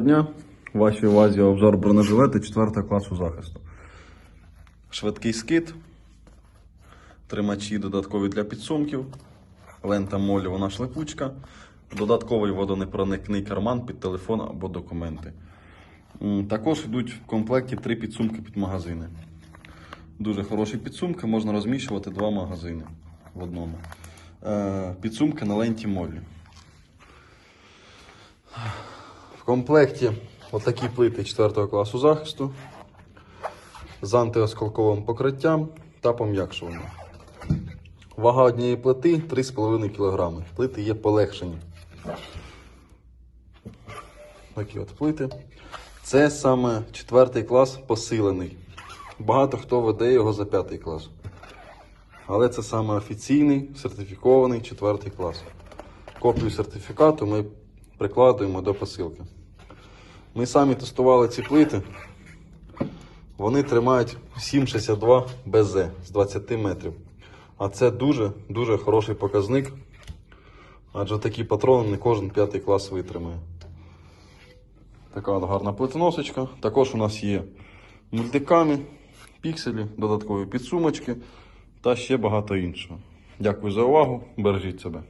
Дня вашій увазі обзор бронежилети 4 класу захисту. Швидкий скид, тримачі додаткові для підсумків, лента молі, вона шлипучка, додатковий водонепроникний карман під телефон або документи. Також йдуть в комплекті три підсумки під магазини. Дуже хороші підсумки, можна розміщувати два магазини в одному. Е, Підсумки на ленті молі. В комплекті отакі плити 4 класу захисту з антиосколковим покриттям та пом'якшуванням. Вага однієї плити 3,5 кг. Плити є полегшені. Такі от плити. Це саме 4 клас посилений. Багато хто веде його за 5 клас. Але це саме офіційний сертифікований 4 клас. Копію сертифікату ми прикладуємо до посилки. Ми самі тестували ці плити. Вони тримають 7,62 БЗ з 20 метрів. А це дуже-дуже хороший показник. Адже такі патрони не кожен п'ятий клас витримає. Така от гарна плитоносочка. Також у нас є мультиками, пікселі, додаткові підсумочки та ще багато іншого. Дякую за увагу. Бережіть себе.